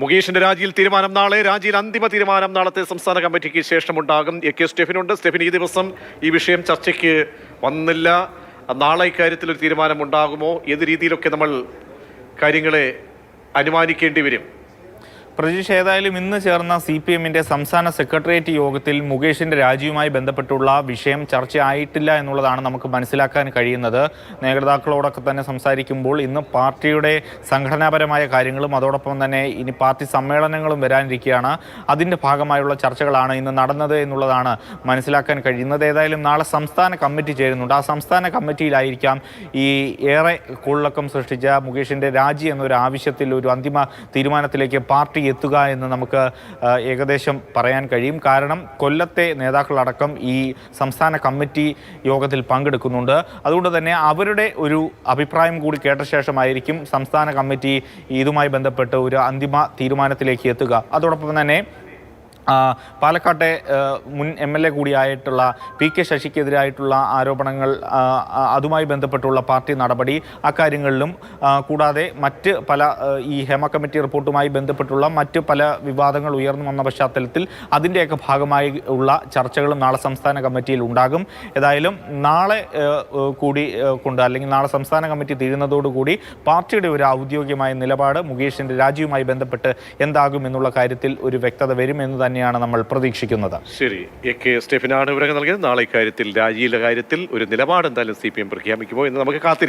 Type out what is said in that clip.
മുകേഷിന്റെ രാജിയിൽ തീരുമാനം നാളെ. രാജിയിൽ അന്തിമ തീരുമാനം നാളത്തെ സംസ്ഥാന കമ്മിറ്റിക്ക് ശേഷമുണ്ടാകും. എ. കെ. സ്റ്റെഫിനുണ്ട്. സ്റ്റെഫിൻ ഈ ദിവസം ഈ വിഷയം ചർച്ചയ്ക്ക് വന്നില്ല. നാളെ ഇക്കാര്യത്തിൽ ഒരു തീരുമാനം ഉണ്ടാകുമോ? ഏത് രീതിയിലൊക്കെ നമ്മൾ കാര്യങ്ങളെ അനുമാനിക്കേണ്ടി വരും? പ്രജീഷ് ഏതായാലും ഇന്ന് ചേർന്ന സി പി എമ്മിന്റെ സംസ്ഥാന സെക്രട്ടേറിയറ്റ് യോഗത്തിൽ മുകേഷിന്റെ രാജിയുമായി ബന്ധപ്പെട്ടുള്ള വിഷയം ചർച്ചയായിട്ടില്ല എന്നുള്ളതാണ് നമുക്ക് മനസ്സിലാക്കാൻ കഴിയുന്നത്. നേതാക്കളോടൊക്കെ തന്നെ സംസാരിക്കുമ്പോൾ ഇന്ന് പാർട്ടിയുടെ സംഘടനാപരമായ കാര്യങ്ങളും അതോടൊപ്പം തന്നെ ഇനി പാർട്ടി സമ്മേളനങ്ങളും വരാനിരിക്കുകയാണ്. അതിന്റെ ഭാഗമായുള്ള ചർച്ചകളാണ് ഇന്ന് നടന്നത് എന്നുള്ളതാണ് മനസ്സിലാക്കാൻ കഴിയുന്നത്. ഏതായാലും നാളെ സംസ്ഥാന കമ്മിറ്റി ചേരുന്നുണ്ട്. ആ സംസ്ഥാന കമ്മിറ്റിയിലായിരിക്കാം ഈ ഏറെ കുള്ളക്കം സൃഷ്ടിച്ച മുകേഷിന്റെ രാജി എന്നൊരു ആവശ്യത്തിൽ ഒരു അന്തിമ തീരുമാനത്തിലേക്ക് പാർട്ടി എത്തുക എന്ന് നമുക്ക് ഏകദേശം പറയാൻ കഴിയും. കാരണം കൊല്ലത്തെ നേതാക്കളടക്കം ഈ സംസ്ഥാന കമ്മിറ്റി യോഗത്തിൽ പങ്കെടുക്കുന്നുണ്ട്. അതുകൊണ്ട് തന്നെ അവരുടെ ഒരു അഭിപ്രായം കൂടി കേട്ട ശേഷമായിരിക്കും സംസ്ഥാന കമ്മിറ്റി ഇതുമായി ബന്ധപ്പെട്ട് ഒരു അന്തിമ തീരുമാനത്തിലേക്ക് എത്തുക. അതോടൊപ്പം തന്നെ പാലക്കാട്ടെ മുൻ എം എൽ എ കൂടിയായിട്ടുള്ള പി കെ ശശിക്കെതിരായിട്ടുള്ള ആരോപണങ്ങൾ അതുമായി ബന്ധപ്പെട്ടുള്ള പാർട്ടി നടപടി അക്കാര്യങ്ങളിലും കൂടാതെ മറ്റ് പല ഈ ഹേമ കമ്മിറ്റി റിപ്പോർട്ടുമായി ബന്ധപ്പെട്ടുള്ള മറ്റ് പല വിവാദങ്ങൾ ഉയർന്നു വന്ന പശ്ചാത്തലത്തിൽ അതിന്റെയൊക്കെ ഭാഗമായി ഉള്ള ചർച്ചകളും നാളെ സംസ്ഥാന കമ്മിറ്റിയിൽ ഉണ്ടാകും. ഏതായാലും നാളെ കൂടി കൊണ്ട് അല്ലെങ്കിൽ നാളെ സംസ്ഥാന കമ്മിറ്റി തീരുന്നതോടുകൂടി പാർട്ടിയുടെ ഒരു ഔദ്യോഗികമായ നിലപാട് മുകേഷിന്റെ രാജിയുമായി ബന്ധപ്പെട്ട് എന്താകും എന്നുള്ള കാര്യത്തിൽ ഒരു വ്യക്തത വരുമെന്ന് തന്നെയാണ് നമ്മൾ പ്രതീക്ഷിക്കുന്നത്. ശരി. എ കെ സ്റ്റെഫിനാണ് വിവരങ്ങൾ നൽകിയത്. നാളെ ഇക്കാര്യത്തിൽ രാജിയിലെ കാര്യത്തിൽ ഒരു നിലപാട് എന്തായാലും സി പി എം പ്രഖ്യാപിക്കുമോ എന്ന് നമുക്ക് കാത്തിരിക്കാം.